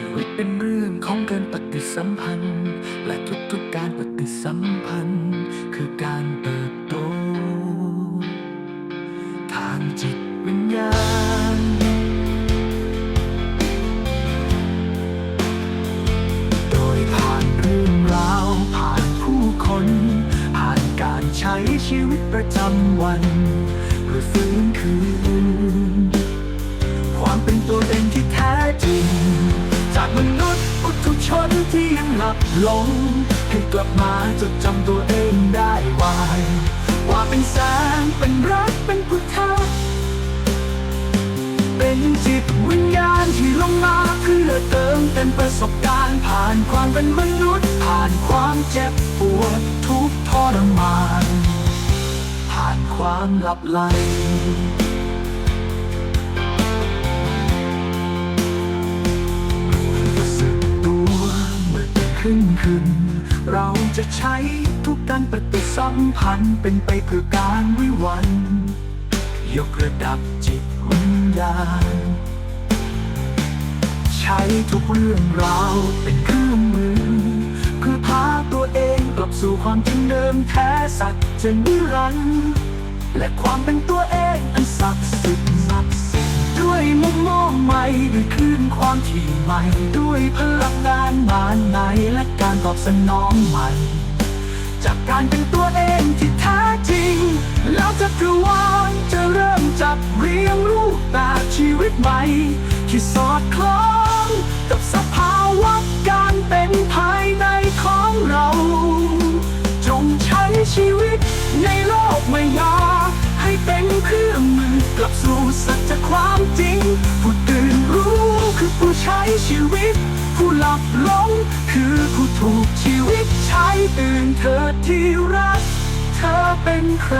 ชีวิตเป็นเรื่องของการปฏิสัมพันธ์ และทุกๆการปฏิสัมพันธ์ คือการเติบโต ทางจิตวิญญาณ โดยผ่านเรื่องราว ผ่านผู้คน ผ่านการใช้ชีวิตประจำวัน เพื่อฟื้นคืน ความเป็นตัวเองที่ มนุษย์ปุถุชนที่ยังหลับหลงให้กลับมาจดจำตัวเองได้ไวว่าเป็นแสงเป็นรักเป็นพุทธะเป็นจิตวิญญาณที่ลงมาเพื่อเติมเต็มประสบการณ์ผ่านความเป็นมนุษย์ ผ่านความเจ็บปวดทุกทรมาน ผ่านความหลับไหล ขึ้นขึ้น เราจะใช้ทุกการปฏิสัมพันธ์เป็นไปเพื่อการวิวัน ยกระดับจิตวิญญาณ ใช้ทุกเรื่องราวเป็นเครื่องมือ เพื่อพาตัวเองกลับสู่ความจริงเดิมแท้สัจจะนิรันดร์และความเป็นตัวเองอันศักดิ์สิทธิ์ด้วยมุ หม่ด้วยคลื่นความถี่ใหม่ ด้วยพลังงานมานในและการตอบสนองใหม่ จากการเป็นตัวเองที่แท้จริง แล้วจักรวาลจะเริ่มจับเรียงรูปแบบชีวิตใหม่ ที่สอดคล้องกับสั ชีวิต ผู้หลับหลงคือผู้ถูกชีวิตใช้ตื่นเธอที่รัก เธอเป็นใคร